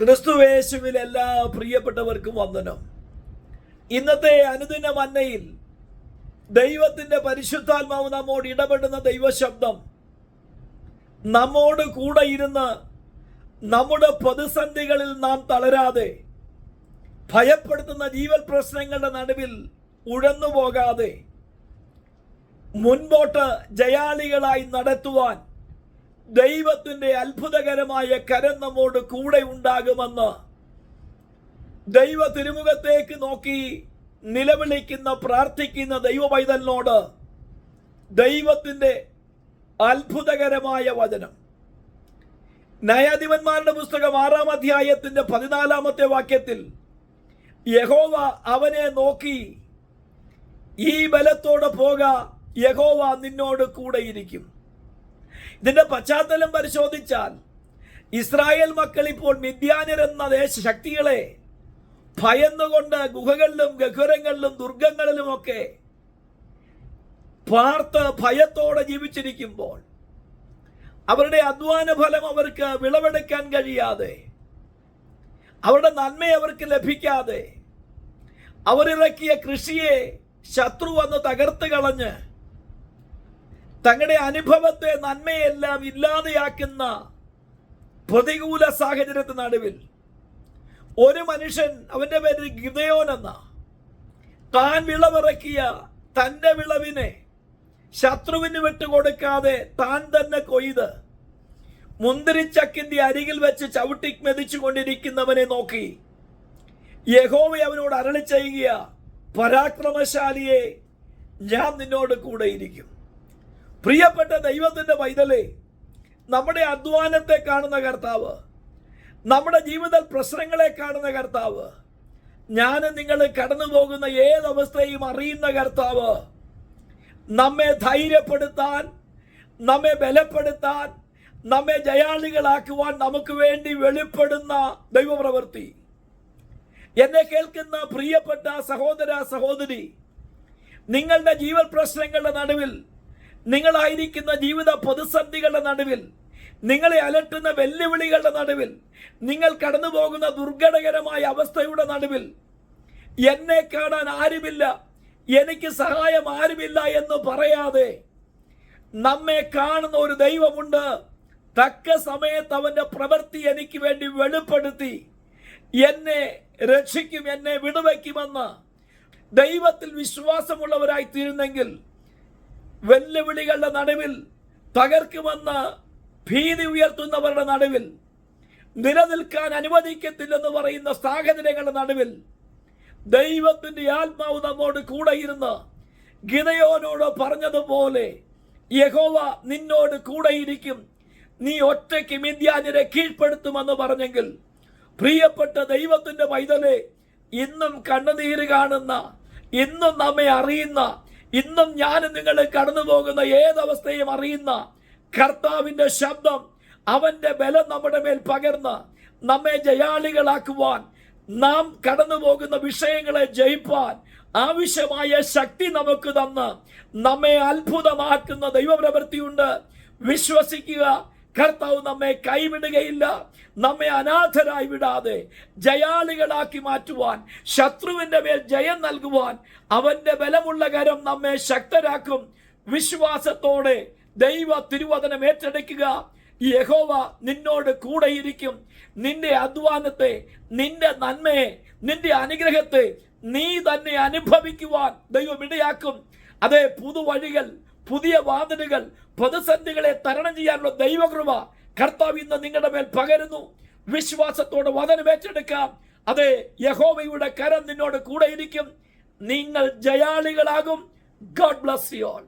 ക്രിസ്തുവേശുവിൽ എല്ലാ പ്രിയപ്പെട്ടവർക്കും വന്ദനം. ഇന്നത്തെ അനുദിന മന്നയിൽ ദൈവത്തിന്റെ പരിശുദ്ധാത്മാവ് നമ്മോട് ഇടപെടുന്ന ദൈവശബ്ദം നമ്മോട് കൂടെ ഇരുന്ന് നമ്മുടെ പ്രതിസന്ധികളിൽ നാം തളരാതെ ഭയപ്പെടുത്തുന്ന ജീവൽ പ്രശ്നങ്ങളുടെ നടുവിൽ ഉഴന്നു പോകാതെ മുൻപോട്ട് ജയാളികളായി നടത്തുവാൻ ദൈവത്തിന്റെ അത്ഭുതകരമായ കരം നമ്മോട് കൂടെ ഉണ്ടാകുമെന്ന് ദൈവ തിരുമുഖത്തേക്ക് നോക്കി നിലവിളിക്കുന്ന പ്രാർത്ഥിക്കുന്ന ദൈവ പൈതലിനോട് ദൈവത്തിന്റെ അത്ഭുതകരമായ വചനം. നയാധിപന്മാരുടെ പുസ്തകം ആറാം അധ്യായത്തിന്റെ പതിനാലാമത്തെ വാക്യത്തിൽ യഹോവ അവനെ നോക്കി ഈ ബലത്തോടെ പോക യഹോവ നിന്നോട് കൂടെയിരിക്കും ഇതിന്റെ പശ്ചാത്തലം പരിശോധിച്ചാൽ ഇസ്രായേൽ മക്കൾ ഇപ്പോൾ മിഥ്യാനർ എന്ന ദേശ ശക്തികളെ ഭയന്നുകൊണ്ട് ഗുഹകളിലും ഗഹുരങ്ങളിലും ദുർഗങ്ങളിലുമൊക്കെ പാർത്ത് ഭയത്തോടെ ജീവിച്ചിരിക്കുമ്പോൾ അവരുടെ അധ്വാന ഫലം അവർക്ക് വിളവെടുക്കാൻ കഴിയാതെ അവരുടെ നന്മ അവർക്ക് ലഭിക്കാതെ അവരിറക്കിയ കൃഷിയെ ശത്രു വന്ന് തകർത്ത് കളഞ്ഞ് തങ്ങളുടെ അനുഭവത്തെ നന്മയെല്ലാം ഇല്ലാതെയാക്കുന്ന പ്രതികൂല സാഹചര്യത്തിന് നടുവിൽ ഒരു മനുഷ്യൻ അവന്റെ പേര് ഗിതയോൻ എന്ന താൻ വിളവിറക്കിയ തന്റെ വിളവിനെ ശത്രുവിന് വിട്ടുകൊടുക്കാതെ താൻ തന്നെ കൊയ്ത് മുന്തിരിച്ചക്കിന്റെ അരികിൽ വെച്ച് ചവിട്ടി മെതിച്ചു കൊണ്ടിരിക്കുന്നവനെ നോക്കി. യഹോവ അവനോട് അരളി ചെയ്യുക പരാക്രമശാലിയെ ഞാൻ നിന്നോട് കൂടെയിരിക്കും പ്രിയപ്പെട്ട ദൈവത്തിന്റെ പൈതലേ നമ്മുടെ അധ്വാനത്തെ കാണുന്ന കർത്താവ് നമ്മുടെ ജീവിത പ്രശ്നങ്ങളെ കാണുന്ന കർത്താവ് ഞാൻ നിങ്ങൾ കടന്നു പോകുന്ന ഏതവസ്ഥയും അറിയുന്ന കർത്താവ് നമ്മെ ധൈര്യപ്പെടുത്താൻ നമ്മെ ബലപ്പെടുത്താൻ നമ്മെ ജയാളികളാക്കുവാൻ നമുക്ക് വേണ്ടി വെളിപ്പെടുന്ന ദൈവപ്രവൃത്തി. എന്നെ കേൾക്കുന്ന പ്രിയപ്പെട്ട സഹോദര സഹോദരി നിങ്ങളുടെ ജീവൽ പ്രശ്നങ്ങളുടെ നടുവിൽ നിങ്ങളായിരിക്കുന്ന ജീവിത പ്രതിസന്ധികളുടെ നടുവിൽ നിങ്ങളെ അലട്ടുന്ന വെല്ലുവിളികളുടെ നടുവിൽ നിങ്ങൾ കടന്നു പോകുന്ന ദുർഘടകരമായ അവസ്ഥയുടെ നടുവിൽ എന്നെ കാണാൻ ആരുമില്ല എനിക്ക് സഹായം ആരുമില്ല എന്ന് പറയാതെ നമ്മെ കാണുന്ന ഒരു ദൈവമുണ്ട്. തക്ക സമയത്ത് അവന്റെ പ്രവൃത്തി എനിക്ക് വേണ്ടി വെളിപ്പെടുത്തി എന്നെ രക്ഷിക്കും എന്നെ വിടുവയ്ക്കുമെന്ന് ദൈവത്തിൽ വിശ്വാസമുള്ളവരായി തീരുന്നെങ്കിൽ വെല്ലുവിളികളുടെ നടുവിൽ തകർക്കുമെന്ന് ഭീതി ഉയർത്തുന്നവരുടെ നടുവിൽ നിലനിൽക്കാൻ അനുവദിക്കത്തില്ലെന്ന് പറയുന്ന സാഹചര്യങ്ങളുടെ നടുവിൽ ദൈവത്തിന്റെ ആത്മാവ് നമ്മോട് കൂടെ ഇരുന്ന് ഗിതയോനോട് പറഞ്ഞതുപോലെ യഹോവ നിന്നോട് കൂടെയിരിക്കും. നീ ഒറ്റയ്ക്ക് മിഥ്യാനിരെ കീഴ്പ്പെടുത്തുമെന്ന് പറഞ്ഞെങ്കിൽ പ്രിയപ്പെട്ട ദൈവത്തിന്റെ പൈതലെ ഇന്നും കണ്ണുനീര് കാണുന്ന ഇന്നും നമ്മെ അറിയുന്ന ഇന്നും ഞാൻ നിങ്ങൾ കടന്നു പോകുന്ന ഏതവസ്ഥയും അറിയുന്ന കർത്താവിന്റെ ശബ്ദം അവന്റെ ബലം നമ്മുടെ മേൽ പകർന്ന് നമ്മെ ജയാളികളാക്കുവാൻ നാം കടന്നു പോകുന്ന വിഷയങ്ങളെ ജയിപ്പാൻ ആവശ്യമായ ശക്തി നമുക്ക് തന്ന് നമ്മെ അത്ഭുതമാക്കുന്ന ദൈവപ്രവൃത്തിയുണ്ട്. വിശ്വസിക്കുക കർത്താവ് നമ്മെ കൈവിടുകയില്ല നമ്മെ അനാഥരായി വിടാതെ ജയാളികളാക്കി മാറ്റുവാൻ ശത്രുവിന്റെ മേൽ ജയം നൽകുവാൻ അവന്റെ ബലമുള്ള കരം നമ്മെ ശക്തരാക്കും. വിശ്വാസത്തോടെ ദൈവ തിരുവചനം ഏറ്റെടുക്കുക. യഹോവ നിന്നോട് കൂടെയിരിക്കും. നിന്റെ അധ്വാനത്തെ നിന്റെ നന്മയെ നിന്റെ അനുഗ്രഹത്തെ നീ തന്നെ അനുഭവിക്കുവാൻ ദൈവം ഇടയാക്കും. അതേ പുതുവഴികൾ പുതിയ വാതിലുകൾ പ്രതിസന്ധികളെ തരണം ചെയ്യാനുള്ള ദൈവകൃപ കർത്താവ് ഇന്ന് നിങ്ങളുടെ മേൽ പകരുന്നു. വിശ്വാസത്തോടെ വചനം ഏറ്റെടുക്കാം. അതെ യഹോവയുടെ കരം നിന്നോട് കൂടെ ഇരിക്കും. നിങ്ങൾ ജയാളികളാകും. God bless you all